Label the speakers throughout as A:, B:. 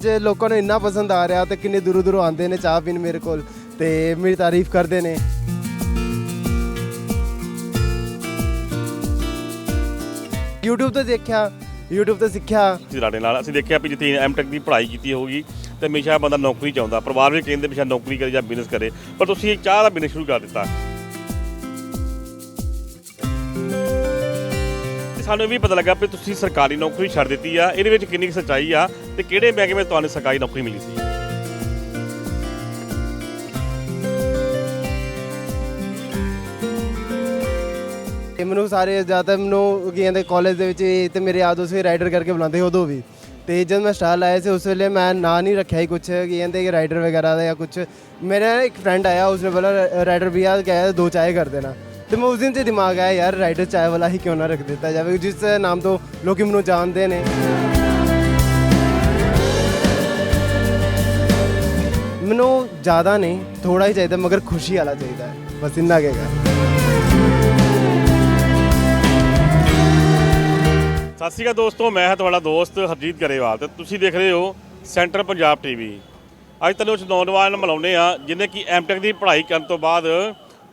A: ਅੱਜ ਲੋਕਾਂ ਨੂੰ ਇੰਨਾ ਪਸੰਦ ਆ ਰਿਹਾ ਤੇ ਕਿੰਨੇ ਦੂਰੋਂ ਦੂਰੋਂ ਆਉਂਦੇ ਨੇ ਚਾਹ ਪੀਣ ਮੇਰੇ ਕੋਲ ਤੇ ਮੇਰੀ ਤਾਰੀਫ ਕਰਦੇ ਨੇ। YouTube ਤੇ ਦੇਖਿਆ, YouTube ਤੇ ਸਿੱਖਿਆ।
B: ਸਾਡੇ ਨਾਲ ਅਸੀਂ ਦੇਖਿਆ ਵੀ ਜਿੱਥੇ ਐਮਟੈਕ ਦੀ ਪੜ੍ਹਾਈ ਕੀਤੀ ਹੋਊਗੀ, ਤੇ ਹਮੇਸ਼ਾ ਬੰਦਾ ਨੌਕਰੀ ਚਾਹੁੰਦਾ, ਪਰਿਵਾਰ ਵੀ ਕਹਿੰਦੇ ਵੀ ਨੌਕਰੀ ਕਰੇ ਜਾਂ ਬਿਜ਼ਨਸ ਕਰੇ, ਪਰ ਤੁਸੀਂ ਚਾਹ ਦਾ ਬਿਜ਼ਨਸ ਸ਼ੁਰੂ ਕਰ ਦਿੱਤਾ। ਸਾਨੂੰ ਇਹ ਵੀ ਪਤਾ ਲੱਗਾ ਵੀ ਤੁਸੀਂ ਸਰਕਾਰੀ ਨੌਕਰੀ ਛੱਡ ਦਿੱਤੀ ਆ, ਇਹਦੇ ਵਿੱਚ ਕਿੰਨੀ ਸੱਚਾਈ ਆ ਤੇ ਕਿਹੜੇ ਮਹਿਕਮੇ ਤੁਹਾਨੂੰ ਸਰਕਾਰੀ ਨੌਕਰੀ ਮਿਲੀ ਸੀ?
A: ਤੇ ਮੈਨੂੰ ਸਾਰੇ ਜ਼ਿਆਦਾਤਰ ਮੈਨੂੰ ਕੀ ਕਹਿੰਦੇ ਕਾਲਜ ਦੇ ਵਿੱਚ ਵੀ ਤੇ ਮੇਰੇ ਯਾਦ ਦੋਸਤ ਰਾਈਡਰ ਕਰਕੇ ਬੁਲਾਉਂਦੇ ਉਦੋਂ ਵੀ। ਤੇ ਜਦ ਮੈਂ ਸਟਾਰ ਲਾਇਆ ਸੀ, ਉਸ ਵੇਲੇ ਮੈਂ ਨਾਂ ਨਹੀਂ ਰੱਖਿਆ ਹੀ ਕੁਝ ਕੀ ਕਹਿੰਦੇ ਕਿ ਰਾਈਡਰ ਵਗੈਰਾ ਦਾ ਜਾਂ ਕੁਝ ਮੇਰਾ ਇੱਕ ਫਰੈਂਡ ਆਇਆ, ਉਸਨੇ ਬੋਲਾ ਰਾਈਡਰ ਵੀ ਆ ਕਹਿਆ ਦੋ ਚਾय ਕਰ ਦੇਣਾ। ਤੇ ਮੈਂ ਉਸ ਦਿਨ ਤੇ ਦਿਮਾਗ ਆਇਆ, ਯਾਰ ਰਾਈਡਰ ਚਾय ਵਾਲਾ ਹੀ ਕਿਉਂ ਨਾ ਰੱਖ ਦਿੱਤਾ ਜਾਵੇ? ਜਿਸ ਨਾਮ ਤੋਂ ਲੋਕੀ ਮੈਨੂੰ ਜਾਣਦੇ ਨੇ। ਮੈਨੂੰ ਜ਼ਿਆਦਾ ਨਹੀਂ ਥੋੜਾ ਹੀ ਚਾਹੀਦਾ, ਮਗਰ ਖੁਸ਼ੀ ਵਾਲਾ ਚਾਹੀਦਾ ਹੈ। ਬਸ ਇੰਨਾ ਕਹੇਗਾ
B: ਸਤਿ ਸ਼੍ਰੀ ਅਕਾਲ ਦੋਸਤੋ, ਮੈਂ ਹਾਂ ਤੁਹਾਡਾ ਦੋਸਤ ਹਰਜੀਤ ਗਰੇਵਾਲ ਤੇ ਤੁਸੀਂ ਦੇਖ ਰਹੇ ਹੋ ਸੈਂਟਰ ਪੰਜਾਬ ਟੀਵੀ ਅੱਜ ਤੁਹਾਨੂੰ ਉਸ ਨੌਜਵਾਨ ਨੂੰ ਮਿਲਾਉਂਦੇ ਆ ਜਿਹਨੇ ਕਿ ਐਮਟੈਕ ਦੀ ਪੜ੍ਹਾਈ ਕਰਨ ਤੋਂ ਬਾਅਦ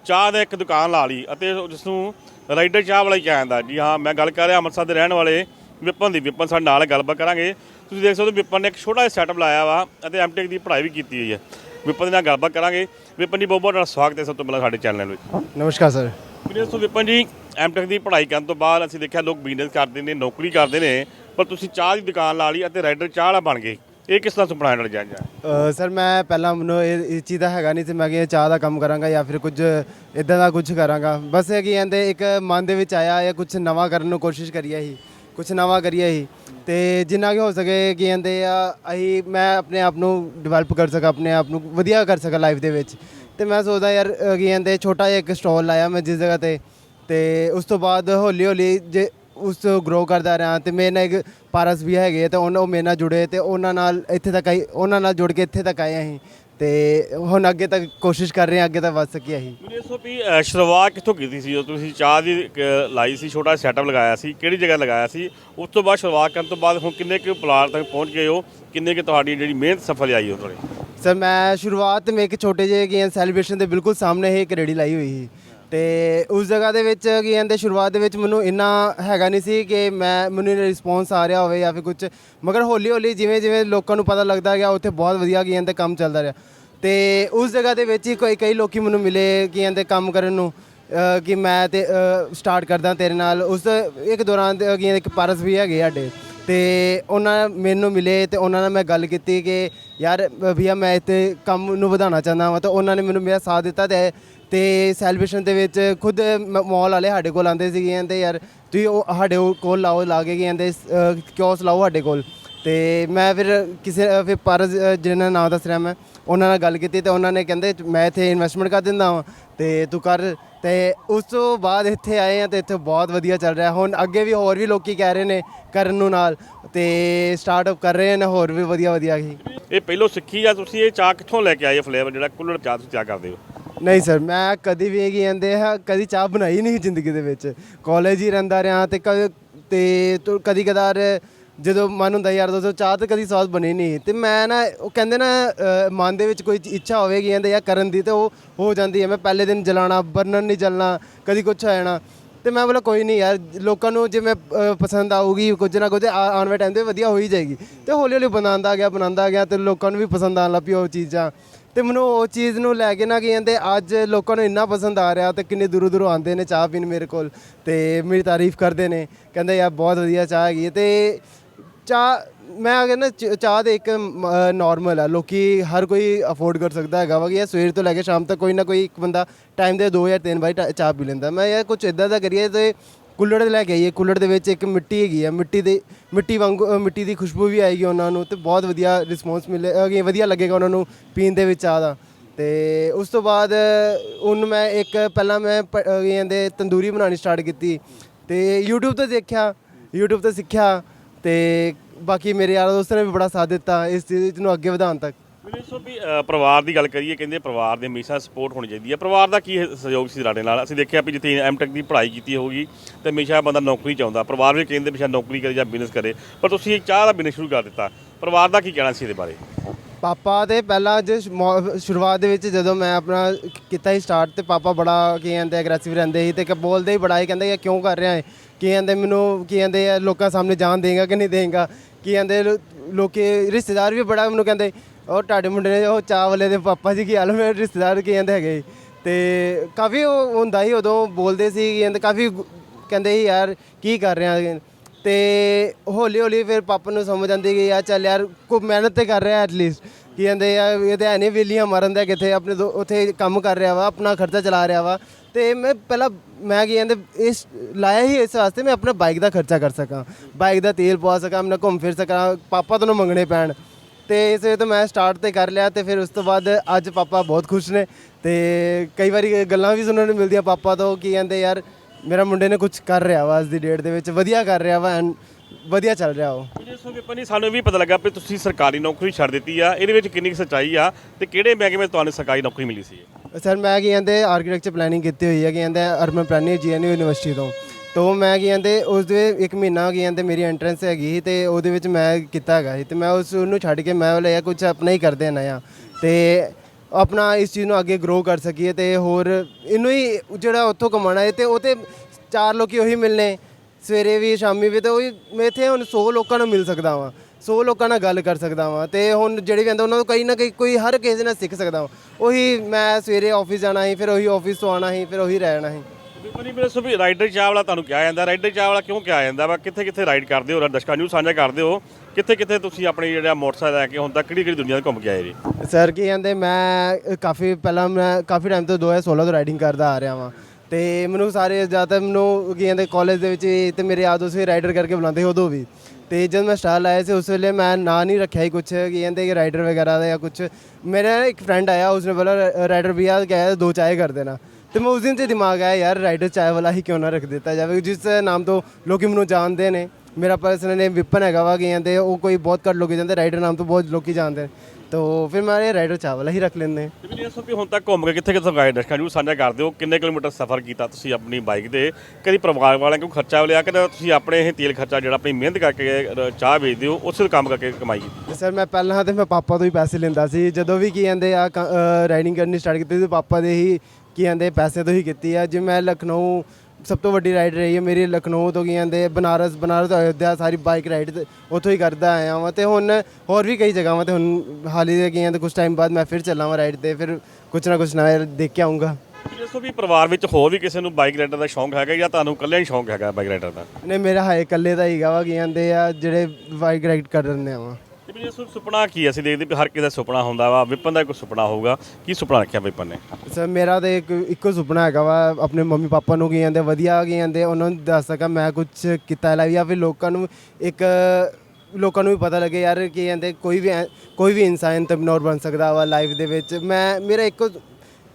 B: ਚਾਹ ਦਾ ਇੱਕ ਦੁਕਾਨ ਲਾ ਲਈ ਅਤੇ ਜਿਸ ਨੂੰ ਰਾਈਡਰ ਚਾਹ ਵਾਲਾ ਹੀ ਕਿਹਾ ਜਾਂਦਾ। ਜੀ ਹਾਂ ਮੈਂ ਗੱਲ ਕਰ ਰਿਹਾ ਅੰਮ੍ਰਿਤਸਰ ਦੇ ਰਹਿਣ ਵਾਲੇ ਵਿਪਨ ਦੀ। ਵਿਪਨ ਸਾਡੇ ਨਾਲ ਗੱਲਬਾਤ ਕਰਾਂਗੇ। ਤੁਸੀਂ ਦੇਖ ਸਕਦੇ ਹੋ ਵਿਪਨ ਨੇ ਇੱਕ ਛੋਟਾ ਜਿਹਾ ਸੈਟਅਪ ਲਾਇਆ ਵਾ ਅਤੇ ਐਮਟੈਕ ਦੀ ਪੜ੍ਹਾਈ ਵੀ ਕੀਤੀ ਹੋਈ ਹੈ। ਵਿਪਨ ਦੇ ਨਾਲ ਗੱਲਬਾਤ ਕਰਾਂਗੇ। ਵਿਪਨ ਜੀ ਬਹੁਤ ਬਹੁਤ ਸਵਾਗਤ ਹੈ ਸਭ ਤੋਂ ਪਹਿਲਾਂ ਸਾਡੇ ਚੈਨਲ ਵਿੱਚ।
A: ਨਮਸਕਾਰ ਸਰ।
B: ਮੇਰੇ ਤੋਂ ਵਿਪਨ ਜੀ ਐਮਟੈਕ ਦੀ ਪੜ੍ਹਾਈ ਕਰਨ ਤੋਂ ਬਾਅਦ ਅਸੀਂ ਦੇਖਿਆ ਲੋਕ ਬਿਜ਼ਨਸ ਕਰਦੇ ਨੇ ਨੌਕਰੀ ਕਰਦੇ ਨੇ ਪਰ ਤੁਸੀਂ ਚਾਹ ਦੀ ਦੁਕਾਨ ਲਾ ਲਈ ਅਤੇ ਰਾਈਡਰ ਚਾਹ ਵਾਲਾ ਬਣ ਗਏ। ਇਹ ਕਿਸ ਤਰ੍ਹਾਂ ਸੁਪਨਾ ਨਾਲ ਜਾਇਆ
A: ਸਰ, ਮੈਂ ਪਹਿਲਾਂ ਮੈਨੂੰ ਇਹ ਇਸ ਚੀਜ਼ ਦਾ ਹੈਗਾ ਨਹੀਂ ਸੀ। ਮੈਂ ਕਿ ਇਹ ਚਾਹ ਦਾ ਕੰਮ ਕਰਾਂਗਾ ਜਾਂ ਫਿਰ ਕੁਝ ਇਦਾਂ ਦਾ ਕੁਝ ਕਰਾਂਗਾ। ਬਸ ਇਹ ਕੀ ਕਹਿੰਦੇ, ਇੱਕ ਮਨ ਦੇ ਵਿੱਚ ਆਇਆ ਜਾਂ ਕੁਝ ਨਵਾਂ ਕਰਨ ਨੂੰ ਕੋਸ਼ਿਸ਼ ਕਰੀਏ ਹੀ ਕੁਝ ਨਵਾਂ ਕਰੀਏ ਹੀ ਤੇ ਜਿੰਨਾ ਕਿ ਹੋ ਸਕੇ ਕੀ ਕਹਿੰਦੇ ਆ, ਅਸੀਂ ਮੈਂ ਆਪਣੇ ਆਪ ਨੂੰ ਡਿਵੈਲਪ ਕਰ ਸਕਾਂ, ਆਪਣੇ ਆਪ ਨੂੰ ਵਧੀਆ ਕਰ ਸਕਾਂ ਲਾਈਫ ਦੇ ਵਿੱਚ। ਤੇ ਮੈਂ ਸੋਚਦਾ ਯਾਰ ਕੀ ਕਹਿੰਦੇ, ਛੋਟਾ ਜਿਹਾ ਇੱਕ ਸਟਾਲ ਲਾਇਆ ਮੈਂ ਜਿਸ ਜਗ੍ਹਾ ਤੇ। ਤੇ ਉਸ ਤੋਂ ਬਾਅਦ ਹੌਲੀ ਹੌਲੀ ਜੇ ਉਸ ਤੋਂ ਗਰੋ ਕਰਦਾ ਰਿਹਾ ਤੇ ਮੇਰੇ ਨਾਲ ਇੱਕ ਪਾਰਸ ਵੀ ਹੈਗੇ ਤੇ ਉਹਨਾਂ ਉਹ ਮੇਰੇ ਨਾਲ ਜੁੜੇ ਤੇ ਉਹਨਾਂ ਨਾਲ ਇੱਥੇ ਤੱਕ ਆਈ ਉਹਨਾਂ ਨਾਲ ਜੁੜ ਕੇ ਇੱਥੇ ਤੱਕ ਆਏ ਅਸੀਂ। ਤੇ ਹੁਣ ਅੱਗੇ ਤੱਕ ਕੋਸ਼ਿਸ਼ ਕਰ ਰਹੇ ਹਾਂ ਅੱਗੇ ਤੱਕ ਵੱਧ ਸਕੀਏ ਅਸੀਂ।
B: ਮੈਨੂੰ ਦੱਸੋ ਵੀ ਅ, ਸ਼ੁਰੂਆਤ ਕਿੱਥੋਂ ਕੀਤੀ ਸੀ? ਜਦੋਂ ਤੁਸੀਂ ਚਾਹ ਦੀ ਲਾਈ ਸੀ ਛੋਟਾ ਸੈਟਅਪ ਲਗਾਇਆ ਸੀ ਕਿਹੜੀ ਜਗ੍ਹਾ ਲਗਾਇਆ ਸੀ? ਉਸ ਤੋਂ ਬਾਅਦ ਸ਼ੁਰੂਆਤ ਕਰਨ ਤੋਂ ਬਾਅਦ ਹੁਣ ਕਿੰਨੇ ਕੁ ਪਲਾਟ ਤੱਕ ਪਹੁੰਚ ਗਏ ਹੋ? ਕਿੰਨੇ ਕੁ ਤੁਹਾਡੀ ਜਿਹੜੀ ਮਿਹਨਤ ਸਫਲ ਆਈ ਹੋ ਤੁਹਾਡੀ
A: ਸਰ ਮੈਂ ਸ਼ੁਰੂਆਤ ਮੈਂ ਇੱਕ ਛੋਟੇ ਜਿਹੇ ਕੀ ਸੈਲੀਬ੍ਰੇਸ਼ਨ ਦੇ ਬਿਲਕੁਲ ਸਾਹਮਣੇ ਹੀ ਇੱਕ ਰੇੜੀ ਲਾਈ ਹੋਈ ਸੀ। ਤੇ ਉਸ ਜਗ੍ਹਾ ਦੇ ਵਿੱਚ ਕੀ ਕਹਿੰਦੇ, ਸ਼ੁਰੂਆਤ ਦੇ ਵਿੱਚ ਮੈਨੂੰ ਇੰਨਾ ਹੈਗਾ ਨਹੀਂ ਸੀ ਕਿ ਮੈਂ, ਮੈਨੂੰ ਰਿਸਪੌਂਸ ਆ ਰਿਹਾ ਹੋਵੇ ਜਾਂ ਫਿਰ ਕੁਝ ਮਗਰ ਹੌਲੀ ਹੌਲੀ ਜਿਵੇਂ ਜਿਵੇਂ ਲੋਕਾਂ ਨੂੰ ਪਤਾ ਲੱਗਦਾ ਗਿਆ, ਉੱਥੇ ਬਹੁਤ ਵਧੀਆ ਕੀ ਕਹਿੰਦੇ ਕੰਮ ਚੱਲਦਾ ਰਿਹਾ। ਤੇ ਉਸ ਜਗ੍ਹਾ ਦੇ ਵਿੱਚ ਹੀ ਕੋਈ, ਕਈ ਲੋਕੀ ਮੈਨੂੰ ਮਿਲੇ ਕੀ ਕਹਿੰਦੇ ਕੰਮ ਕਰਨ ਨੂੰ ਕਿ ਮੈਂ ਤੇ ਸਟਾਰਟ ਕਰਦਾ ਤੇਰੇ ਨਾਲ। ਉਸ ਇੱਕ ਦੌਰਾਨ ਕੀ ਕਹਿੰਦੇ, ਇੱਕ ਪਾਰਸ ਵੀ ਹੈਗੇ ਸਾਡੇ। ਤੇ ਉਹਨਾਂ ਮੈਨੂੰ ਮਿਲੇ ਤੇ ਉਹਨਾਂ ਨਾਲ ਮੈਂ ਗੱਲ ਕੀਤੀ ਕਿ, ਯਾਰ ਭਈਆ, ਮੈਂ ਇੱਥੇ ਕੰਮ ਨੂੰ ਵਧਾਉਣਾ ਚਾਹੁੰਦਾ ਹਾਂ ਤਾਂ ਉਹਨਾਂ ਨੇ ਮੈਨੂੰ ਮੇਰਾ ਸਾਥ ਦਿੱਤਾ ਤੇ ਤੇ ਸੈਲੀਬ੍ਰੇਸ਼ਨ ਦੇ ਵਿੱਚ ਖੁਦ ਮਾਲ ਵਾਲੇ ਸਾਡੇ ਕੋਲ ਆਂਦੇ ਸੀਗੇ ਕਹਿੰਦੇ ਯਾਰ ਤੁਸੀਂ ਉਹ, ਸਾਡੇ ਕੋਲ ਲਾਓ, ਲਾ ਕੇ ਕਹਿੰਦੇ ਕਿਉਸ ਲਾਓ ਸਾਡੇ ਕੋਲ। ਤੇ ਮੈਂ ਫਿਰ ਕਿਸੇ, ਫਿਰ ਪਾਰਸ ਜਿਹਨਾਂ ਦਾ ਨਾਮ ਦੱਸ ਰਿਹਾ ਮੈਂ, ਉਹਨਾਂ ਨਾਲ ਗੱਲ ਕੀਤੀ ਤੇ ਉਹਨਾਂ ਨੇ ਕਹਿੰਦੇ, ਮੈਂ ਇੱਥੇ ਇਨਵੈਸਟਮੈਂਟ ਕਰ ਦਿੰਦਾ ਹਾਂ ਤੇ ਤੂੰ ਕਰ। ਤੇ ਉਸ ਤੋਂ ਬਾਅਦ ਇੱਥੇ ਆਏ ਆ ਤੇ ਇੱਥੇ ਬਹੁਤ ਵਧੀਆ ਚੱਲ ਰਿਹਾ। ਹੁਣ ਅੱਗੇ ਵੀ ਹੋਰ ਵੀ ਲੋਕੀ ਕਹਿ ਰਹੇ ਨੇ ਕਰਨ ਨੂੰ ਨਾਲ, ਤੇ ਸਟਾਰਟਅਪ ਕਰ ਰਹੇ ਨੇ, ਹੋਰ ਵੀ ਵਧੀਆ ਵਧੀਆ ਹੀ।
B: ਇਹ ਪਹਿਲੋਂ ਸਿੱਖੀ ਆ ਤੁਸੀਂ, ਇਹ ਚਾਹ ਕਿੱਥੋਂ ਲੈ ਕੇ ਆਏ ਫਲੇਵਰ ਜਿਹੜਾ ਕੁੱਲੜ ਚਾਹ ਤੁਸੀਂ ਚਾਹ ਕਰਦੇ ਹੋ?
A: ਨਹੀਂ ਸਰ ਮੈਂ ਕਦੀ ਵੀ ਕੀ ਕਹਿੰਦੇ ਆ ਕਦੀ ਚਾਹ ਬਣਾਈ ਨਹੀਂ ਜ਼ਿੰਦਗੀ ਦੇ ਵਿੱਚ। ਕਾਲਜ ਹੀ ਰਹਿੰਦਾ ਰਿਹਾ ਤੇ ਕ- ਤੇ ਤੋ ਕਦੀ ਕਦਾਰ ਜਦੋਂ ਮਨ ਹੁੰਦਾ ਯਾਰ ਦੋਸਤੋ ਚਾਹ ਤਾਂ ਕਦੀ ਸਵਾਦ ਬਣੀ ਨਹੀਂ। ਤੇ ਮੈਂ ਨਾ ਉਹ ਕਹਿੰਦੇ ਨਾ ਅ, ਮਨ ਦੇ ਵਿੱਚ ਕੋਈ ਇੱਛਾ ਹੋਵੇਗੀ ਕਹਿੰਦੇ ਯਾਰ ਕਰਨ ਦੀ ਤੇ ਉਹ ਹੋ ਜਾਂਦੀ ਹੈ। ਮੈਂ ਪਹਿਲੇ ਦਿਨ ਜਲਾਣਾ ਬਰਨਰ ਨਹੀਂ ਜਲਣਾ ਕਦੀ ਕੁਛ ਹੋ ਜਾਣਾ। ਤੇ ਮੈਂ ਬੋਲਾ ਕੋਈ ਨਹੀਂ ਯਾਰ ਲੋਕਾਂ ਨੂੰ ਜਿਵੇਂ ਅ, ਪਸੰਦ ਆਊਗੀ ਕੁਝ ਨਾ ਕੁਝ ਆ- ਆਉਣ ਵਾਲੇ ਟਾਈਮ ਤੇ ਵਧੀਆ ਹੋ ਹੀ ਜਾਏਗੀ। ਤੇ ਹੌਲੀ ਹੌਲੀ ਬਣਾਉਂਦਾ ਗਿਆ ਬਣਾਉਂਦਾ ਗਿਆ ਤੇ ਲੋਕਾਂ ਨੂੰ ਵੀ ਪਸੰਦ ਆਉਣ ਲੱਗ ਪਈ ਉਹ ਚੀਜ਼ਾਂ। ਤੇ ਮੈਨੂੰ ਉਹ ਚੀਜ਼ ਨੂੰ ਲੈ ਕੇ ਨਾ ਕੀ ਕਹਿੰਦੇ, ਅੱਜ ਲੋਕਾਂ ਨੂੰ ਇੰਨਾ ਪਸੰਦ ਆ ਰਿਹਾ ਤੇ ਕਿੰਨੇ ਦੂਰੋਂ ਦੂਰੋਂ ਆਉਂਦੇ ਨੇ ਚਾਹ ਪੀਣ ਮੇਰੇ ਕੋਲ ਤੇ ਮੇਰੀ ਤਾਰੀਫ ਕਰਦੇ ਨੇ, ਕਹਿੰਦੇ ਯਾਰ ਬਹੁਤ ਵਧੀਆ ਚਾਹ ਹੈਗੀ ਹੈ ਤੇ ਚਾਹ, ਮੈਂ ਅਗਰ ਨਾ ਚ- ਚਾਹ ਦੇ ਇੱਕ ਨਾਰਮਲ ਆ, ਲੋਕੀ ਹਰ ਕੋਈ ਅਫੋਰਡ ਕਰ ਸਕਦਾ ਹੈਗਾ ਵਾ ਕਿ ਯਾਰ ਸਵੇਰ ਤੋਂ ਲੈ ਕੇ ਸ਼ਾਮ ਤੱਕ ਕੋਈ ਨਾ ਕੋਈ ਇੱਕ ਬੰਦਾ ਟਾਈਮ ਦੇ ਦੋ ਜਾਂ ਤਿੰਨ ਵਾਰੀ ਟਾ- ਚਾਹ ਪੀ ਲੈਂਦਾ। ਮੈਂ ਯਾਰ ਕੁਝ ਇਦਾਂ ਦਾ ਕਰੀਏ ਤੇ ਕੁੱਲੜ ਲੈ ਕੇ ਆਈਏ। ਕੁੱਲੜ ਦੇ ਵਿੱਚ ਇੱਕ ਮਿੱਟੀ ਹੈਗੀ ਆ। ਮਿੱਟੀ ਦੇ ਮਿੱਟੀ ਵਾਂਗੂ ਅ, ਮਿੱਟੀ ਦੀ ਖੁਸ਼ਬੂ ਵੀ ਆਏਗੀ ਉਹਨਾਂ ਨੂੰ ਤੇ ਬਹੁਤ ਵਧੀਆ ਰਿਸਪੌਂਸ ਮਿਲੇ ਕਿ ਵਧੀਆ ਲੱਗੇਗਾ ਉਹਨਾਂ ਨੂੰ ਪੀਣ ਦੇ ਵਿੱਚ ਚਾਹ ਦਾ। ਤੇ ਉਸ ਤੋਂ ਬਾਅਦ ਉਹਨੂੰ ਮੈਂ ਇੱਕ ਪਹਿਲਾਂ ਮੈਂ ਪ- ਅ, ਕੀ ਕਹਿੰਦੇ ਤੰਦੂਰੀ ਬਣਾਉਣੀ ਸਟਾਰਟ ਕੀਤੀ। ਤੇ YouTube ਤੋਂ ਦੇਖਿਆ। YouTube ਤੋਂ ਸਿੱਖਿਆ। ਤੇ ਬਾਕੀ ਮੇਰੇ ਯਾਰ ਦੋਸਤਾਂ ਨੇ ਵੀ ਬੜਾ ਸਾਥ ਦਿੱਤਾ ਇਸ ਚੀਜ਼ ਨੂੰ ਅੱਗੇ ਵਧਾਉਣ ਤੱਕ।
B: ਮੈਨੂੰ ਦੱਸੋ ਵੀ ਪਰਿਵਾਰ ਦੀ ਗੱਲ ਕਰੀਏ, ਕਹਿੰਦੇ ਪਰਿਵਾਰ ਦੇ ਹਮੇਸ਼ਾ ਸਪੋਰਟ ਹੋਣੀ ਚਾਹੀਦੀ ਹੈ। ਪਰਿਵਾਰ ਦਾ ਕੀ ਸਹਿਯੋਗ ਸੀ ਸਾਡੇ ਨਾਲ? ਅਸੀਂ ਦੇਖਿਆ ਵੀ ਜਿੱਥੇ ਐਮਟੈਕ ਦੀ ਪੜ੍ਹਾਈ ਕੀਤੀ ਹੋਊਗੀ, ਤੇ ਹਮੇਸ਼ਾ ਬੰਦਾ ਨੌਕਰੀ ਚਾਹੁੰਦਾ ਪਰਿਵਾਰ ਵੀ ਕਹਿੰਦੇ ਵੀ ਨੌਕਰੀ ਕਰੇ ਜਾਂ ਬਿਜ਼ਨਸ ਕਰੇ, ਪਰ ਤੁਸੀਂ ਇੱਕ ਚਾਹ ਦਾ ਬਿਜ਼ਨਸ ਸ਼ੁਰੂ ਕਰ ਦਿੱਤਾ। ਪਰਿਵਾਰ ਦਾ ਕੀ ਕਹਿਣਾ ਸੀ ਇਹਦੇ ਬਾਰੇ?
A: ਪਾਪਾ ਤੇ ਪਹਿਲਾਂ ਜੇ ਸ਼ੁਰੂਆਤ ਦੇ ਵਿੱਚ ਜਦੋਂ ਮੈਂ ਆਪਣਾ ਕੀਤਾ ਹੀ ਸਟਾਰਟ ਤੇ ਪਾਪਾ ਬੜਾ ਕੀ ਕਹਿੰਦੇ ਐਗਰੈਸਿਵ ਰਹਿੰਦੇ ਸੀ, ਤੇ ਕ- ਬੋਲਦੇ ਹੀ ਬੜਾ ਹੀ ਕਹਿੰਦੇ, ਇਹ ਕਿਉਂ ਕਰ ਰਿਹਾ ਹੈ ਕੀ ਕਹਿੰਦੇ ਮੈਨੂੰ, ਕੀ ਕਹਿੰਦੇ ਆ ਲੋਕਾਂ ਸਾਹਮਣੇ ਜਾਣ ਦੇਗਾ ਕਿ ਨਹੀਂ ਦੇਗਾ? ਕੀ ਕਹਿੰਦੇ, ਲੋ- ਰਿਸ਼ਤੇਦਾਰ ਵੀ ਬੜਾ ਮੈਨੂੰ ਕਹਿੰਦੇ ਉਹ ਤੁਹਾਡੇ ਮੁੰਡੇ ਨੇ ਉਹ ਚਾਹ ਵਾਲੇ ਦੇ ਪਾਪਾ ਜੀ ਕੀ ਹਾਲ ਮੇਰੇ ਰਿਸ਼ਤੇਦਾਰ ਕੀ ਕਹਿੰਦੇ ਹੈਗੇ ਤੇ ਕਾਫੀ ਉਹ ਹੁੰਦਾ ਹੀ ਉਦੋਂ ਬੋਲਦੇ ਸੀ ਕੀ ਕਹਿੰਦੇ, ਕਾਫੀ ਕਹਿੰਦੇ ਸੀ, ਯਾਰ ਕੀ ਕਰ ਰਿਹਾ ਤੇ ਹੌਲੀ ਹੌਲੀ ਫਿਰ ਪਾਪਾ ਨੂੰ ਸਮਝ ਆਉਂਦੀ ਕਿ ਯਾਰ ਚੱਲ ਯਾਰ, ਕੋਈ ਮਿਹਨਤ ਤੇ ਕਰ ਰਿਹਾ ਐਟਲੀਸਟ ਕੀ ਕਹਿੰਦੇ ਯਾਰ ਇਹ ਤਾਂ ਹੈ ਨਹੀਂ ਵੇਲੀਆਂ ਮਾਰਨ ਦਾ ਕਿੱਥੇ, ਆਪਣੇ ਦੋ- ਉੱਥੇ ਕੰਮ ਕਰ ਰਿਹਾ ਵਾ, ਆਪਣਾ ਖਰਚਾ ਚਲਾ ਰਿਹਾ ਵਾ। ਤੇ ਮੈਂ ਪਹਿਲਾਂ, ਮੈਂ ਕੀ ਕਹਿੰਦੇ, ਇਸ ਲਾਇਆ ਹੀ ਇਸ ਵਾਸਤੇ ਮੈਂ ਆਪਣਾ ਬਾਈਕ ਦਾ ਖਰਚਾ ਕਰ ਸਕਾਂ। ਬਾਈਕ ਦਾ ਤੇਲ ਪਵਾ ਸਕਾਂ, ਆਪਣਾ ਘੁੰਮ ਫਿਰ ਸਕਾਂ, ਪਾਪਾ ਤੋਂ ਮੰਗਣੇ ਪੈਣ। ਤੇ ਇਸ ਵੇ ਤੋਂ ਮੈਂ ਸਟਾਰਟ ਤੇ ਕਰ ਲਿਆ ਤੇ ਫਿਰ ਉਸ ਤੋਂ ਬਾਅਦ ਅੱਜ ਪਾਪਾ ਬਹੁਤ ਖੁਸ਼ ਨੇ ਤੇ ਕਈ ਵਾਰੀ ਗੱਲਾਂ ਵੀ ਸੁਣਨ ਨੂੰ ਮਿਲਦੀਆਂ ਪਾਪਾ ਤੋਂ ਕੀ ਕਹਿੰਦੇ ਯਾਰ ਮੇਰਾ ਮੁੰਡੇ ਨੇ ਕੁਝ ਕਰ ਰਿਹਾ ਵਾ ਅੱਜ ਦੀ ਡੇਟ ਦੇ ਵਿੱਚ ਵਧੀਆ ਕਰ ਰਿਹਾ ਵਾ and ਵਧੀਆ ਚੱਲ ਰਿਹਾ ਉਹ।
B: ਸੋ ਕਿ ਪਨੀ ਸਾਨੂੰ ਵੀ ਪਤਾ ਲੱਗਾ ਵੀ ਤੁਸੀਂ ਸਰਕਾਰੀ ਨੌਕਰੀ ਛੱਡ ਦਿੱਤੀ ਆ ਇਹਦੇ ਵਿੱਚ ਕਿੰਨੀ ਸੱਚਾਈ ਆ ਤੇ ਕਿਹੜੇ ਮਹਿਕਮੇ ਵਿੱਚ ਤੁਹਾਨੂੰ ਸਰਕਾਰੀ ਨੌਕਰੀ ਮਿਲੀ ਸੀ?
A: ਸਰ ਮੈਂ ਕੀ ਕਹਿੰਦੇ ਆਰਕੀਟੈਕਚਰ ਪਲੈਨਿੰਗ ਕੀਤੀ ਹੋਈ ਹੈ ਕੀ ਕਹਿੰਦੇ ਅਰਬਨ ਪਲੈਨਿੰਗ ਜੀਐਨਯੂ ਯੂਨੀਵਰਸਿਟੀ ਤੋਂ। ਤੋਂ ਮੈਂ ਕੀ ਕਹਿੰਦੇ ਉਸ ਦੇ ਇੱਕ ਮਹੀਨਾ ਕੀ ਕਹਿੰਦੇ ਮੇਰੀ ਐਂਟਰੈਂਸ ਹੈਗੀ ਸੀ ਤੇ ਉਹਦੇ ਵਿੱਚ ਮੈਂ ਕੀਤਾ ਹੈਗਾ ਸੀ ਤੇ ਮੈਂ ਉਸ ਨੂੰ ਛੱਡ ਕੇ ਮੈਂ ਲਿਆ ਕੁਝ ਆਪਣਾ ਹੀ ਕਰਦੇ ਨਇਆ ਤੇ ਆਪਣਾ ਇਸ ਚੀਜ਼ ਨੂੰ ਅੱਗੇ ਗਰੋ ਕਰ ਸਕੀਏ ਤੇ ਹੋਰ ਇਹਨੂੰ ਹੀ ਜਿਹੜਾ ਉੱਥੋਂ ਕਮਾਉਣਾ ਹੈ ਤੇ ਉਹ ਤੇ ਚਾਰ ਲੋਕੀ ਉਹੀ ਮਿਲਨੇ, ਸਵੇਰੇ ਵੀ, ਸ਼ਾਮੀ ਵੀ ਤੇ ਉਹੀ ਮੈਂ ਇੱਥੇ ਹੁਣ 100 ਲੋਕਾਂ ਨੂੰ ਮਿਲ ਸਕਦਾ ਵਾਂ 100 ਲੋਕਾਂ ਨਾਲ ਗੱਲ ਕਰ ਸਕਦਾ ਵਾਂ ਤੇ ਹੁਣ ਜਿਹੜੇ ਵੀ ਆਂਦੇ ਉਹਨਾਂ ਤੋਂ ਕਈ ਨਾ ਕਈ, ਕੋਈ ਹਰ ਕਿਸੇ ਨਾਲ ਸਿੱਖ ਸਕਦਾ ਵਾਂ। ਉਹੀ ਮੈਂ ਸਵੇਰੇ ਆਫਿਸ ਜਾਣਾ ਸੀ, ਫਿਰ ਉਹੀ ਆਫਿਸ ਤੋਂ ਆਉਣਾ ਸੀ, ਫਿਰ ਉਹੀ ਰਹਿਣਾ ਸੀ।
B: ਪਨੀ ਮੇਰੇ ਸੋ ਰਾਈਡਰ ਚਾਹ ਤੁਹਾਨੂੰ ਕਿਹਾ ਜਾਂਦਾ, ਰਾਈਡਰ ਚਾਹ ਕਿਉਂ ਕਿਹਾ ਜਾਂਦਾ ਵਾ? ਕਿੱਥੇ ਕਿੱਥੇ ਰਾਈਡ ਕਰਦੇ ਹੋ, ਦਰਸ਼ਕਾਂ ਨੂੰ ਸਾਂਝਾ ਕਰਦੇ ਹੋ? ਕਿੱਥੇ ਕਿੱਥੇ ਤੁਸੀਂ ਆਪਣੀ ਜਿਹੜਾ ਮੋਟਰਸਾਈਕਲ ਲੈ ਕੇ ਹੁਣ ਕਿਹੜੀ ਕਿਹੜੀ ਦੁਨੀਆ 'ਚ ਘੁੰਮ ਕੇ ਆਏ ਜੀ?
A: ਸਰ, ਕੀ ਕਹਿੰਦੇ, ਮੈਂ ਕਾਫੀ ਪਹਿਲਾਂ ਮੈਂ ਕਾਫੀ ਟਾਈਮ ਤੋਂ 2016 ਤੋਂ ਰਾਈਡਿੰਗ ਕਰਦਾ ਆ ਰਿਹਾ ਵਾਂ। ਤੇ ਮੈਨੂੰ ਸਾਰੇ ਜ਼ਿਆਦਾਤਰ ਮੈਨੂੰ ਕੀ ਕਹਿੰਦੇ ਕਾਲਜ ਦੇ ਵਿੱਚ ਵੀ ਤੇ ਮੇਰੇ ਯਾਦ ਉਸੇ ਰਾਈਡਰ ਕਰਕੇ ਬੁਲਾਉਂਦੇ ਸੀ ਉਦੋਂ ਵੀ। ਤੇ ਜਦ ਮੈਂ ਸਟਾਰ ਲਾਇਆ ਸੀ, ਉਸ ਵੇਲੇ ਮੈਂ ਨਾਂ ਨਹੀਂ ਰੱਖਿਆ ਹੀ ਕੁਝ ਕੀ ਕਹਿੰਦੇ ਕਿ ਰਾਈਡਰ ਵਗੈਰਾ ਦਾ ਜਾਂ ਕੁਝ ਮੇਰਾ ਇੱਕ ਫਰੈਂਡ ਆਇਆ, ਉਸਨੇ ਬੋਲਾ ਰਾਈਡਰ ਵੀ ਆ ਕਹਿਆ ਦੋ ਚਾਏ ਕਰ ਦੇਣਾ। ਤੇ ਮੈਂ ਉਸ ਦਿਨ ਤੇ ਦਿਮਾਗ ਆਇਆ ਯਾਰ ਰਾਈਡਰ ਚਾਏ ਵਾਲਾ ਹੀ ਕਿਉਂ ਨਾ ਰੱਖ ਦਿੱਤਾ ਜਾਵੇ? ਜਿਸ ਨਾਮ ਤੋਂ ਲੋਕੀ ਮੈਨੂੰ ਜਾਣਦੇ ਨੇ। ਮੇਰਾ ਪਰਸਨਲ ਨੇਮ ਵਿਪਨ ਹੈਗਾ ਵਾ ਕੀ ਕਹਿੰਦੇ ਉਹ ਕੋਈ ਬਹੁਤ ਘੱਟ ਲੋਕੀ ਜਾਂਦੇ ਰਾਈਡਰ ਨਾਮ ਤੋਂ ਬਹੁਤ ਲੋਕੀ ਜਾਣਦੇ ਨੇ। ਤੋ ਫਿਰ ਮੈਂ ਇਹ ਰਾਈਡਰ ਚਾਵਲ ਹੀ ਰੱਖ ਲੈਂਦੇ
B: ਤੇ ਮੈਨੂੰ ਇਹ ਦੱਸੋ ਵੀ ਹੁਣ ਤੱਕ ਘੁੰਮ ਕੇ ਕਿੱਥੇ ਕਿੱਥੇ ਗਏ ਦਰਸ਼ਕਾਂ ਨੂੰ? ਸਾਂਝਾ ਕਰਦੇ ਹੋ ਕਿੰਨੇ ਕਿਲੋਮੀਟਰ ਸਫ਼ਰ ਕੀਤਾ ਤੁਸੀਂ ਆਪਣੀ ਬਾਈਕ ਤੇ? ਕਦੀ ਪਰਿਵਾਰ ਵਾਲਿਆਂ ਕੋਲ ਖਰਚਾ ਲਿਆ ਕਿ ਤੁਸੀਂ ਆਪਣੇ ਇਹ ਤੇਲ ਖਰਚਾ ਜਿਹੜਾ ਆਪਣੀ ਮਿਹਨਤ ਕਰਕੇ ਅ, ਚਾਹ ਵੇਚਦੇ ਹੋ ਉਸੇ ਕੰਮ ਕਰਕੇ ਕਮਾਈ ਕੀਤੀ?
A: ਸਰ ਮੈਂ ਪਹਿਲਾਂ ਤੇ ਮੈਂ ਪਾਪਾ ਤੋਂ ਹੀ ਪੈਸੇ ਲੈਂਦਾ ਸੀ। ਜਦੋਂ ਵੀ ਕੀ ਕਹਿੰਦੇ ਆ ਰਾਈਡਿੰਗ ਕਰਨੀ ਸਟਾਰਟ ਕੀਤੀ ਤੇ ਪਾਪਾ ਦੇ ਹੀ ਕੀ ਕਹਿੰਦੇ ਪੈਸੇ ਤੋਂ ਹੀ ਕੀਤੀ ਆ। ਜੇ ਮੈਂ ਲਖਨਊ ਸਭ ਤੋਂ ਵੱਡੀ ਰਾਈਡ ਰਹੀ ਹੈ ਮੇਰੀ ਲਖਨਊ ਤੋਂ ਕੀ ਕਹਿੰਦੇ ਬਨਾਰਸ ਬਨਾਰਸ ਅਯੋਧਿਆ ਸਾਰੀ ਬਾਈਕ ਰਾਈਡ ਉੱਥੋਂ ਹੀ ਕਰਦਾ ਆਇਆ ਵਾਂ। ਤੇ ਹੁਣ ਹੋਰ ਵੀ ਕਈ ਜਗ੍ਹਾਵਾਂ ਤੇ ਹੁਣ ਹਾਲ ਦੇ ਕੀ ਕਹਿੰਦੇ ਕੁਝ ਟਾਈਮ ਬਾਅਦ ਮੈਂ ਫਿਰ ਚੱਲਾਂ ਰਾਈਡ ਤੇ ਫਿਰ ਕੁਝ ਨਾ ਕੁਝ ਨਵਾਂ ਦੇਖ ਕੇ ਆਉਂਗਾ
B: ਦੱਸੋ ਵੀ ਪਰਿਵਾਰ ਵਿੱਚ ਹੋਰ ਵੀ ਕਿਸੇ ਨੂੰ ਬਾਈਕ ਰਾਈਡਰ ਦਾ ਸ਼ੌਂਕ ਹੈਗਾ ਜਾਂ ਤੁਹਾਨੂੰ ਇਕੱਲੇ ਹੀ ਸ਼ੌਂਕ ਹੈਗਾ ਬਾਈਕ ਰਾਈਡਰ ਦਾ?
A: ਨੇ ਮੇਰਾ ਹਾਏ ਇਕੱਲੇ ਦਾ ਹੀਗਾ ਵਾ ਕੀ ਕਹਿੰਦੇ ਆ ਜਿਹੜੇ ਬਾਈਕ ਰਾਈਡ ਕਰ ਰਹੇ ਆ ਵਾ
B: ਤੇ ਮੈਨੂੰ ਸੁਪਨਾ ਕੀ ਹੈ? ਅਸੀਂ ਦੇਖਦੇ ਵੀ ਹਰ ਕਿਸੇ ਦਾ ਸੁਪਨਾ ਹੁੰਦਾ ਵਾ, ਵਿਪਨ ਦਾ ਕੋਈ ਸੁਪਨਾ ਹੋਊਗਾ। ਕੀ ਸੁਪਨਾ ਰੱਖਿਆ ਵਿਪਨ ਨੇ?
A: ਸਰ, ਮੇਰਾ ਤਾਂ ਇੱਕ, ਇੱਕੋ ਸੁਪਨਾ ਹੈਗਾ ਵਾ, ਆਪਣੇ ਮੰਮੀ ਪਾਪਾ ਨੂੰ ਕੀ ਕਹਿੰਦੇ ਵਧੀਆ ਕੀ ਕਹਿੰਦੇ ਉਹਨਾਂ ਨੂੰ ਦੱਸ ਸਕਾਂ ਮੈਂ ਕੁਝ ਕੀਤਾ ਲਾਈਵ ਜਾਂ ਫਿਰ ਲੋਕਾਂ ਨੂੰ ਇੱਕ, ਲੋਕਾਂ ਨੂੰ ਵੀ ਪਤਾ ਲੱਗੇ ਯਾਰ, ਕੀ ਕਹਿੰਦੇ ਕੋਈ ਵੀ ਐ- ਕੋਈ ਵੀ ਇਨਸਾਨ ਤਬਨੌਰ ਬਣ ਸਕਦਾ ਵਾ ਲਾਈਫ ਦੇ ਵਿੱਚ। ਮੈਂ, ਮੇਰਾ ਇੱਕੋ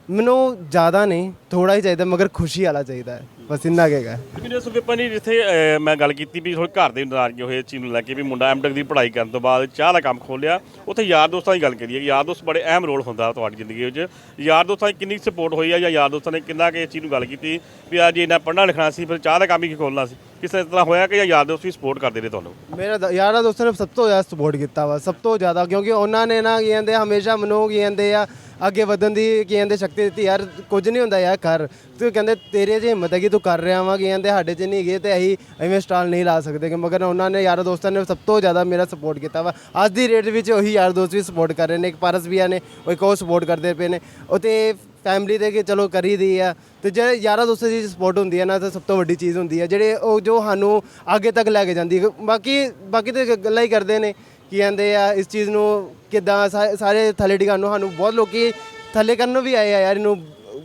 A: ਮੈਨੂੰ ਜ਼ਿਆਦਾ ਨਹੀਂ ਥੋੜਾ ਹੀ ਚਾਹੀਦਾ ਮਗਰ ਖੁਸ਼ੀ ਵਾਲਾ ਚਾਹੀਦਾ ਹੈ। ਬਸ ਇੰਨਾ ਕੁ ਹੈਗਾ।
B: ਤੇ ਮੈਨੂੰ ਦੱਸੋ ਵਿਪਨ ਜੀ ਜਿੱਥੇ ਮੈਂ ਗੱਲ ਕੀਤੀ ਵੀ ਥੋੜੇ ਘਰ ਦੇ ਨਾਰਾਜ਼ਗੀ ਹੋਏ ਇਸ ਚੀਜ਼ ਨੂੰ ਲੈ ਕੇ ਵੀ ਮੁੰਡਾ ਐਮਟੈਕ ਦੀ ਪੜ੍ਹਾਈ ਕਰਨ ਤੋਂ ਬਾਅਦ ਚਾਹ ਦਾ ਕੰਮ ਖੋਲਿਆ ਉੱਥੇ ਯਾਰ ਦੋਸਤਾਂ ਦੀ ਗੱਲ ਕਰੀਏ ਯਾਰ ਦੋਸਤ ਬੜੇ ਅਹਿਮ ਰੋਲ ਹੁੰਦਾ ਤੁਹਾਡੀ ਜ਼ਿੰਦਗੀ ਵਿੱਚ। ਯਾਰ ਦੋਸਤਾਂ ਦੀ ਕਿੰਨੀ ਸਪੋਰਟ ਹੋਈ ਆ ਜਾਂ ਯਾਰ ਦੋਸਤਾਂ ਨੇ ਕਿੰਨਾ ਕਿ ਇਸ ਚੀਜ਼ ਨੂੰ ਗੱਲ ਕੀਤੀ ਵੀ ਅੱਜ ਇਹਨਾਂ ਪੜ੍ਹਨਾ ਲਿਖਣਾ ਸੀ ਫਿਰ ਚਾਹ ਦਾ ਕੰਮ ਹੀ ਖੋਲਣਾ ਸੀ? ਕਿਸੇ ਤਰ੍ਹਾਂ ਹੋਇਆ ਕਿ ਜਾਂ ਯਾਰ ਦੋਸਤ ਵੀ ਸਪੋਰਟ ਕਰਦੇ ਨੇ ਤੁਹਾਨੂੰ?
A: ਮੇਰਾ ਦ- ਯਾਰਾਂ ਦੋਸਤਾਂ ਨੇ ਸਭ ਤੋਂ ਜ਼ਿਆਦਾ ਸਪੋਰਟ ਕੀਤਾ ਵਾ ਸਭ ਤੋਂ ਜ਼ਿਆਦਾ ਕਿਉਂਕਿ ਉਹਨਾਂ ਨੇ ਨਾ ਕੀ ਕਹਿੰਦੇ ਆ, ਹਮੇਸ਼ਾ ਮੈਨੂੰ ਕੀ ਕਹਿੰਦੇ ਆ ਅੱਗੇ ਵਧਣ ਦੀ ਕੀ ਕਹਿੰਦੇ ਸ਼ਕਤੀ ਦਿੱਤੀ, ਯਾਰ ਕੁਝ ਨਹੀਂ ਹੁੰਦਾ ਯਾਰ ਕਰ ਤੂੰ ਕਹਿੰਦੇ ਤੇਰੇ 'ਚ ਹਿੰਮਤ ਹੈ ਕਿ ਤੂੰ ਕਰ ਰਿਹਾ ਵਾ, ਕੀ ਕਹਿੰਦੇ ਸਾਡੇ 'ਚ ਨਹੀਂ ਗਏ ਤੇ ਅਸੀਂ ਐਵੇਂ ਸਟਾਲ ਨਹੀਂ ਲਾ ਸਕਦੇ ਕਿ ਮਗਰ ਉਹਨਾਂ ਨੇ, ਯਾਰਾਂ ਦੋਸਤਾਂ ਨੇ ਸਭ ਤੋਂ ਜ਼ਿਆਦਾ ਮੇਰਾ ਸਪੋਰਟ ਕੀਤਾ ਵਾ। ਅੱਜ ਦੀ ਰੇਟ ਵਿੱਚ ਉਹੀ ਯਾਰ ਦੋਸਤ ਵੀ ਸਪੋਰਟ ਕਰ ਰਹੇ ਨੇ, ਇੱਕ ਪਾਰਸ ਵੀ ਆ ਨੇ, ਉਹ ਇੱਕ ਉਹ ਸਪੋਰਟ ਕਰਦੇ ਪਏ ਨੇ। ਉਹ ਤੇ ਫੈਮਿਲੀ ਦੇ ਕਿ ਚਲੋ ਕਰੀ ਦੀ ਆ, ਤੇ ਜਿਹੜੇ ਯਾਰਾਂ ਦੋਸਤਾਂ ਦੀ ਸਪੋਰਟ ਹੁੰਦੀ ਹੈ ਨਾ, ਤਾਂ ਸਭ ਤੋਂ ਵੱਡੀ ਚੀਜ਼ ਹੁੰਦੀ ਹੈ ਜਿਹੜੇ ਉਹ ਜੋ ਸਾਨੂੰ ਅੱਗੇ ਤੱਕ ਲੈ ਕੇ ਜਾਂਦੀ ਹੈ ਬਾਕੀ ਬਾਕੀ ਤੇ ਗੱਲਾਂ ਹੀ ਕਰਦੇ ਨੇ। ਕੀ ਕਹਿੰਦੇ ਆ, ਇਸ ਚੀਜ਼ ਨੂੰ ਕਿਦਾਂ ਸਾਰੇ ਥੱਲੇ ਡਿਗਾਉਣ ਨੂੰ ਸਾਨੂੰ, ਬਹੁਤ ਲੋਕੀ ਥੱਲੇ ਕਰਨ ਨੂੰ ਵੀ ਆਏ ਆ ਯਾਰ, ਇਹਨੂੰ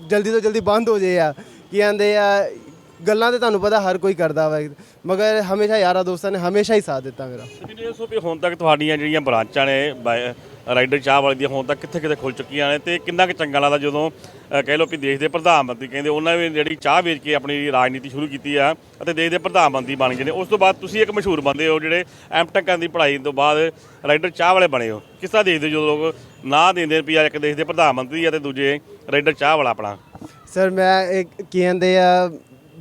A: ਜਲਦੀ ਤੋਂ ਜਲਦੀ ਬੰਦ ਹੋ ਜੇ ਆ। ਕੀ ਕਹਿੰਦੇ ਆ ਗੱਲਾਂ ਤੇ ਤੁਹਾਨੂੰ ਪਤਾ ਹਰ ਕੋਈ ਕਰਦਾ ਵਾ। ਮਗਰ ਹਮੇਸ਼ਾ ਯਾਰਾਂ ਦੋਸਤਾਂ ਨੇ ਹਮੇਸ਼ਾ ਹੀ ਸਾਥ ਦਿੱਤਾ ਮੇਰਾ।
B: ਮੈਨੂੰ ਇਹ ਦੱਸੋ ਵੀ ਹੁਣ ਤੱਕ ਤੁਹਾਡੀਆਂ ਜਿਹੜੀਆਂ ਬ੍ਰਾਂਚਾਂ ਨੇ ਬਾਈ- ਰਾਈਡਰ ਚਾਹ ਵਾਲੀ ਦੀਆਂ ਹੁਣ ਤੱਕ ਕਿੱਥੇ ਕਿੱਥੇ ਖੁੱਲ ਚੁੱਕੀਆਂ ਨੇ ਤੇ ਕਿੰਨਾ ਕੁ ਚੰਗਾ ਲੱਗਦਾ ਜਦੋਂ ਅ, ਕਹਿ ਲਓ ਵੀ ਦੇਸ਼ ਦੇ ਪ੍ਰਧਾਨ ਮੰਤਰੀ ਕਹਿੰਦੇ ਉਹਨਾਂ ਨੇ ਜਿਹੜੀ ਚਾਹ ਵੇਚ ਕੇ ਆਪਣੀ ਰਾਜਨੀਤੀ ਸ਼ੁਰੂ ਕੀਤੀ ਆ ਅਤੇ ਦੇਸ਼ ਦੇ ਪ੍ਰਧਾਨ ਮੰਤਰੀ ਬਣ ਗਏ ਨੇ। ਉਸ ਤੋਂ ਬਾਅਦ ਤੁਸੀਂ ਇੱਕ ਮਸ਼ਹੂਰ ਬੰਦੇ ਹੋ ਜਿਹੜੇ ਐਮਟੈਕਾਂ ਦੀ ਪੜ੍ਹਾਈ ਤੋਂ ਬਾਅਦ ਰਾਈਡਰ ਚਾਹ ਵਾਲੇ ਬਣੇ ਹੋ। ਕਿਸ ਤਰ੍ਹਾਂ ਦੇਖਦੇ ਹੋ ਜਦੋਂ ਲੋਕ ਨਾਂ ਦਿੰਦੇ ਨੇ ਵੀ ਆ ਇੱਕ ਦੇਸ਼ ਦੇ ਪ੍ਰਧਾਨ ਮੰਤਰੀ ਆ ਤੇ ਦੂਜੇ ਰਾਈਡਰ ਚਾਹ ਵਾਲਾ ਆਪਣਾ?
A: ਸਰ ਮੈਂ ਇੱਕ ਕੀ ਕਹਿੰਦੇ ਆ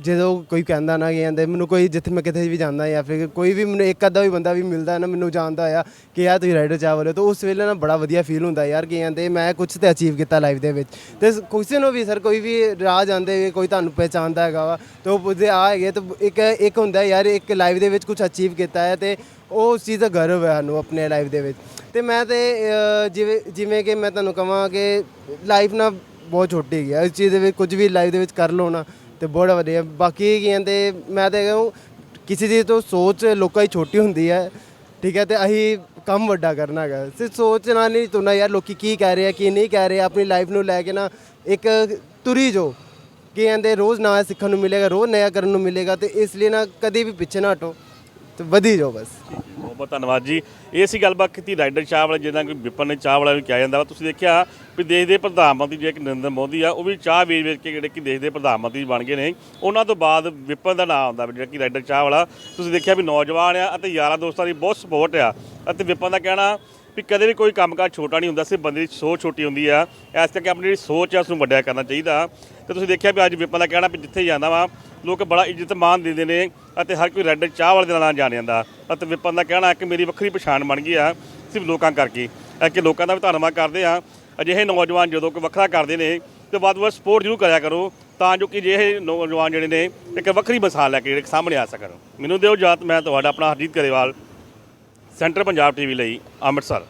A: ਜਦੋਂ ਕੋਈ ਕਹਿੰਦਾ ਨਾ ਕਿ ਕਹਿੰਦੇ ਮੈਨੂੰ ਕੋਈ ਜਿੱਥੇ ਮੈਂ ਕਿਤੇ ਵੀ ਜਾਂਦਾ ਜਾਂ ਫਿਰ ਕੋਈ ਵੀ ਮੈਨੂੰ ਇੱਕ ਅੱਧਾ ਵੀ ਬੰਦਾ ਵੀ ਮਿਲਦਾ ਨਾ ਮੈਨੂੰ ਜਾਣਦਾ ਆ ਕਿ ਯਾਰ ਤੁਸੀਂ ਰਾਈਡਰ ਚਾਵਲ ਹੋ, ਤਾਂ ਉਸ ਵੇਲੇ ਨਾ ਬੜਾ ਵਧੀਆ ਫੀਲ ਹੁੰਦਾ ਯਾਰ ਕਿ ਕਹਿੰਦੇ ਮੈਂ ਕੁਝ ਤੇ ਅਚੀਵ ਕੀਤਾ ਲਾਈਫ ਦੇ ਵਿੱਚ। ਤੇ ਕਿਸੇ ਨੂੰ ਵੀ ਸਰ ਕੋਈ ਵੀ ਰਾਹ ਜਾਂਦੇ ਵੀ ਕੋਈ ਤੁਹਾਨੂੰ ਪਹਿਚਾਣਦਾ ਹੈਗਾ ਵਾ, ਤੇ ਉਹ ਪੁੱਛਦੇ ਆ ਹੈਗੇ ਤਾਂ ਇੱਕ ਇੱਕ ਹੁੰਦਾ ਯਾਰ ਇੱਕ ਲਾਈਫ ਦੇ ਵਿੱਚ ਕੁਝ ਅਚੀਵ ਕੀਤਾ ਹੈ ਤੇ ਉਹ ਉਸ ਚੀਜ਼ ਦਾ ਗਰਵ ਹੈ ਸਾਨੂੰ ਆਪਣੇ ਲਾਈਫ ਦੇ ਵਿੱਚ। ਤੇ ਮੈਂ ਤੇ ਜਿਵੇਂ ਜਿਵੇਂ ਕਿ ਮੈਂ ਤੁਹਾਨੂੰ ਕਹਾਂ ਕਿ ਲਾਈਫ ਨਾ ਬਹੁਤ ਛੋਟੀ ਹੈਗੀ ਆ, ਇਸ ਚੀਜ਼ ਦੇ ਵਿੱਚ ਕੁਝ ਵੀ ਲਾਈਫ ਦੇ ਵਿੱਚ ਕਰ ਲਓ ਨਾ ਤੇ ਬਹੁਤ ਵਧੀਆ। ਬਾਕੀ ਕੀ ਕਹਿੰਦੇ, ਮੈਂ ਤਾਂ ਕਹੂੰ, ਕਿਸੇ ਚੀਜ਼ ਤੋਂ ਸੋਚ ਲੋਕਾਂ ਦੀ ਛੋਟੀ ਹੁੰਦੀ ਹੈ, ਠੀਕ ਹੈ, ਤੇ ਅਸੀਂ ਕੰਮ ਵੱਡਾ ਕਰਨਾ ਹੈਗਾ। ਸਿਰ ਸੋਚ ਨਾਲ ਨਹੀਂ ਤੁਰਨਾ ਯਾਰ, ਲੋਕੀ ਕੀ ਕਹਿ ਰਹੇ ਆ, ਕੀ ਨਹੀਂ ਕਹਿ ਰਹੇ, ਆਪਣੀ ਲਾਈਫ ਨੂੰ ਲੈ ਕੇ ਨਾ ਇੱਕ ਤੁਰੀ ਜੋ। ਕੀ ਕਹਿੰਦੇ, ਰੋਜ਼ ਨਵਾਂ ਸਿੱਖਣ ਨੂੰ ਮਿਲੇਗਾ, ਰੋਜ਼ ਨਇਆ ਕਰਨ ਨੂੰ ਮਿਲੇਗਾ, ਤੇ ਇਸ ਲਈ ਨਾ ਕਦੇ ਵੀ ਪਿੱਛੇ ਨਾ ਹਟੋ। ਤੇ ਵਧੀ ਜਾਓ ਬਸ।
B: ਬਹੁਤ ਬਹੁਤ ਧੰਨਵਾਦ ਜੀ। ਇਹ ਸੀ ਗੱਲਬਾਤ ਕੀਤੀ ਰਾਈਡਰ ਚਾਹ ਵਾਲੇ ਜਿਹਨਾਂ ਕੋਈ ਵਿਪਨ ਨੇ ਚਾਹ ਵਾਲਾ ਵੀ ਕਿਹਾ ਜਾਂਦਾ ਵਾ। ਤੁਸੀਂ ਦੇਖਿਆ ਵੀ ਦੇਸ਼ ਦੇ ਪ੍ਰਧਾਨ ਮੰਤਰੀ ਜਿਹੜੇ ਕਿ ਨਰਿੰਦਰ ਮੋਦੀ ਆ, ਉਹ ਵੀ ਚਾਹ ਵੇਚ ਵੇਚ ਕੇ ਜਿਹੜੇ ਕਿ ਦੇਸ਼ ਦੇ ਪ੍ਰਧਾਨ ਮੰਤਰੀ ਬਣ ਗਏ ਨੇ। ਉਹਨਾਂ ਤੋਂ ਬਾਅਦ ਵਿਪਨ ਦਾ ਨਾਮ ਆਉਂਦਾ ਵੀ, ਜਿਹੜਾ ਕਿ ਰਾਈਡਰ ਚਾਹ ਵਾਲਾ ਤੁਸੀਂ ਦੇਖਿਆ ਵੀ ਨੌਜਵਾਨ ਆ ਅਤੇ ਯਾਰਾਂ ਦੋਸਤਾਂ ਦੀ ਬਹੁਤ ਸਪੋਰਟ ਆ। ਅਤੇ ਵਿਪਨ ਦਾ ਕਹਿਣਾ ਵੀ ਕਦੇ ਵੀ ਕੋਈ ਕੰਮਕਾਜ ਛੋਟਾ ਨਹੀਂ ਹੁੰਦਾ, ਸਿਰਫ ਬੰਦੇ ਦੀ ਸੋਚ ਛੋਟੀ ਹੁੰਦੀ ਆ। ਇਸ ਕਰਕੇ ਆਪਣੀ ਜਿਹੜੀ ਸੋਚ ਆ ਉਸ ਨੂੰ ਵੱਡਿਆ ਕਰਨਾ ਚਾਹੀਦਾ। ਤੇ ਤੁਸੀਂ ਦੇਖਿਆ ਵੀ ਅੱਜ ਵਿਪਨ ਦਾ ਕਹਿਣਾ ਵੀ ਜਿੱਥੇ ਜਾਂਦਾ ਵਾ, ਲੋਕ ਬੜਾ ਇੱਜ਼ਤ ਮਾਨ ਦਿੰਦੇ ਨੇ। ਅਤੇ ਹਰ ਕੋਈ ਰੈੱਡ ਚਾਹ ਵਾਲੇ ਦੇ ਨਾਲ ਜਾਣ ਜਾਂਦਾ। ਅਤੇ ਵਿਪਨ ਦਾ ਕਹਿਣਾ ਹੈ ਕਿ ਮੇਰੀ ਵੱਖਰੀ ਪਛਾਣ ਬਣ ਗਈ ਆ, ਸਿਰਫ ਲੋਕਾਂ ਕਰਕੇ। ਹੈ ਕਿ ਲੋਕਾਂ ਦਾ ਵੀ ਧੰਨਵਾਦ ਕਰਦੇ ਆ ਅਜਿਹੇ ਨੌਜਵਾਨ ਜਦੋਂ ਕੋਈ ਵੱਖਰਾ ਕਰਦੇ ਨੇ, ਤੇ ਵੱਧ ਤੋਂ ਵੱਧ ਸਪੋਰਟ ਜ਼ਰੂਰ ਕਰਿਆ ਕਰੋ, ਤਾਂ ਜੋ ਕਿ ਜਿਹੇ ਨੌਜਵਾਨ ਜਿਹੜੇ ਨੇ, ਇੱਕ ਵੱਖਰੀ ਮਿਸਾਲ ਲੈ ਕੇ ਜਿਹੜੇ ਸਾਹਮਣੇ ਆ ਸਕਣ। ਮੈਨੂੰ ਦਿਓ ਜਾਤ ਮੈਂ ਤੁਹਾਡਾ ਆਪਣਾ ਹਰਜੀਤ ਗਰੇਵਾਲ, ਸੈਂਟਰ ਪੰਜਾਬ ਟੀਵੀ ਲਈ, ਅੰਮ੍ਰਿਤਸਰ।